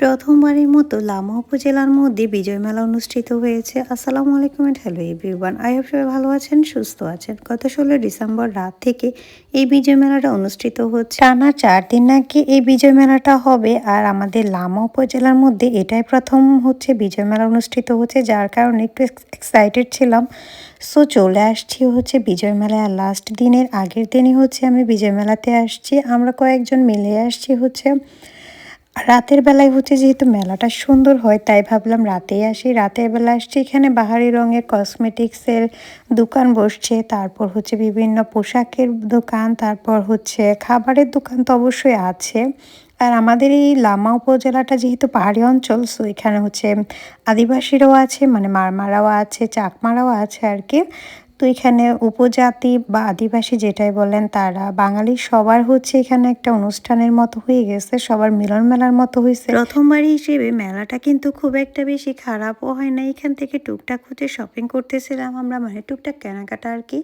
প্রথমবারের মতো লামা উপজেলার মধ্যে বিজয় মেলা অনুষ্ঠিত হয়েছে। আসসালামু আলাইকুম and hello everyone I hope সবাই ভালো আছেন, সুস্থ আছেন। গত ষোলো ডিসেম্বর রাত থেকে এই বিজয় মেলাটা অনুষ্ঠিত হচ্ছে। টানা চার দিন নাকি এই বিজয় মেলাটা হবে আর আমাদের লামা উপজেলার মধ্যে এটাই প্রথম হচ্ছে বিজয় মেলা অনুষ্ঠিত হচ্ছে, যার কারণে একটু এক্সাইটেড ছিলাম। সো চলে আসছি হচ্ছে বিজয় মেলায় আর লাস্ট দিনের আগের দিনই হচ্ছে আমি বিজয় মেলাতে আসছি। আমরা কয়েকজন মিলে আসছি হচ্ছে রাতের বেলায় হচ্ছে যেহেতু মেলাটা সুন্দর হয়, তাই ভাবলাম রাতেই আসি। রাতের বেলা আসছি, এখানে বাহারি রঙের কসমেটিক্সের দোকান বসছে, তারপর হচ্ছে বিভিন্ন পোশাকের দোকান, তারপর হচ্ছে খাবারের দোকান তো অবশ্যই আছে। আর আমাদের এই লামা উপজেলাটা যেহেতু পাহাড়ি অঞ্চল সো এখানে হচ্ছে আদিবাসীরাও আছে মানে মারমারাও আছে, চাকমারাও আছে আর কি। তো এখানে উপজাতি বা আদিবাসী যেটাই বলেন তারা, বাঙালি সবার হচ্ছে এখানে একটা অনুষ্ঠানের মতো হয়ে গেছে, সবার মিলন মেলার মতো হয়েছে প্রথমবারই হিসেবে মেলাটা কিন্তু খুব একটা বেশি খারাপও হয় না এখান থেকে টুকটাক হচ্ছে শপিং করতেছিলাম আমরা মানে টুকটাক কেনাকাটা আর কি।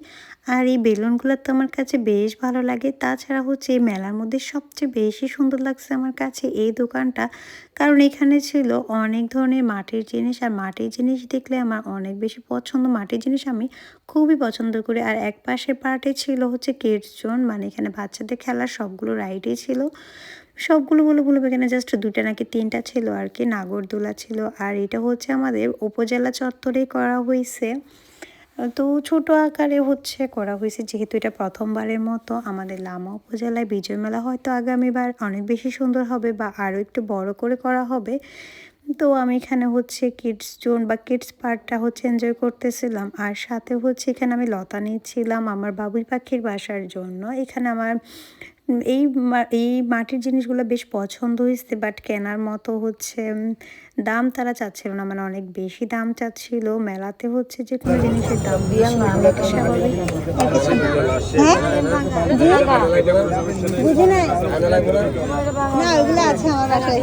আর এই বেলুনগুলো তো আমার কাছে বেশ ভালো লাগে। তাছাড়া হচ্ছে এই মেলার মধ্যে সবচেয়ে বেশি সুন্দর লাগছে আমার কাছে এই দোকানটা। কারণ এখানে ছিল অনেক ধরনের মাটির জিনিস, আর মাটির জিনিস দেখলে আমার অনেক বেশি পছন্দ। মাটির জিনিস আমি খুবই পছন্দ করি। আর এক পাশের পার্টে ছিল হচ্ছে কিডস জোন মানে এখানে বাচ্চাদের খেলার সবগুলো রাইডই ছিল। সবগুলো বলে বলব এখানে জাস্ট দুটা নাকি তিনটা ছিল আর কি, নাগরদোলা ছিল। আর এটা হচ্ছে আমাদের উপজেলা চত্বরেই করা হয়েছে তো ছোট আকারে হচ্ছে করা হয়েছে যেহেতু এটা প্রথমবারের মতো আমাদের লামা উপজেলায় বিজয় মেলা হয়তো আগামীবার অনেক বেশি সুন্দর হবে বা আরও একটু বড় করে করা হবে। তো আমি এখানে হচ্ছে কিডস জোন বা কিডস পার্কটা হচ্ছে এনজয় করতেছিলাম। আর সাথে হচ্ছে এখানে আমি লতা নিয়েছিলাম আমার বাবুই পাখির বাসার জন্য। এখানে আমার এই এই মাটির জিনিসগুলো বেশ পছন্দ হয়েছে বাট কেনার মতো হচ্ছে দাম তারা চাচ্ছিল না মানে অনেক বেশি দাম চাচ্ছিল। মেলাতে হচ্ছে যে কোনো জিনিসের দাম স্বাভাবিক বুঝি না ওইগুলো আছে আমার বাসায়।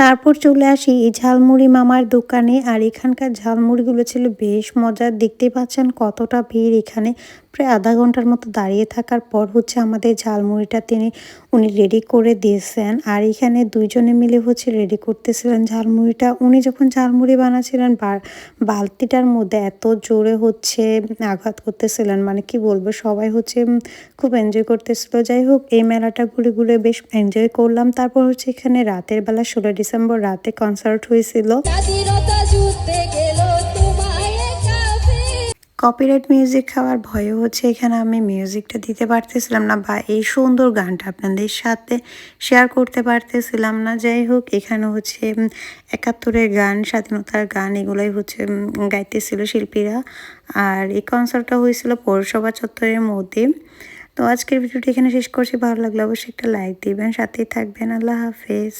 তারপর চলে আসি এই ঝালমুড়ি মামার দোকানে। আর এখানকার ঝালমুড়িগুলো ছিল বেশ মজার। দেখতে পাচ্ছেন কতটা ভিড় এখানে। প্রায় আধা ঘণ্টার মতো দাঁড়িয়ে থাকার পর হচ্ছে আমাদের ঝালমুড়িটা তিনি, উনি রেডি করে দিয়েছেন। আর এখানে দুইজনে মিলে হচ্ছে রেডি করতেছিলেন ঝালমুড়িটা। উনি যখন ঝালমুড়ি বানাচ্ছিলেন বালতিটার মধ্যে এত জোরে হচ্ছে আঘাত করতেছিলেন মানে কি বলব, সবাই হচ্ছে খুব এনজয় করতেছিল। যাই হোক, এই মেলাটা ঘুরে ঘুরে বেশ এনজয় করলাম। তারপর হচ্ছে এখানে রাতের বেলা ষোলো ডিসেম্বর রাতে কনসার্ট হয়েছিল। কপিরাইট মিউজিক খাওয়ার ভয়ে হচ্ছে। এখানে আমি মিউজিকটা দিতে পারতেছিলাম না বা এই সুন্দর গানটা আপনাদের সাথে শেয়ার করতে পারতেছিলাম না। যাই হোক, এখানে হচ্ছে একাত্তরের গান, স্বাধীনতার গান, এগুলোই হচ্ছে গাইতেছিল শিল্পীরা। আর এই কনসার্টটা হয়েছিল পৌরসভা চত্বরের মধ্যে। তো আজকের ভিডিওটি এখানে শেষ করছি। ভালো লাগলে অবশ্যই একটা লাইক দিবেন, সাথেই থাকবেন। আল্লাহ হাফেজ।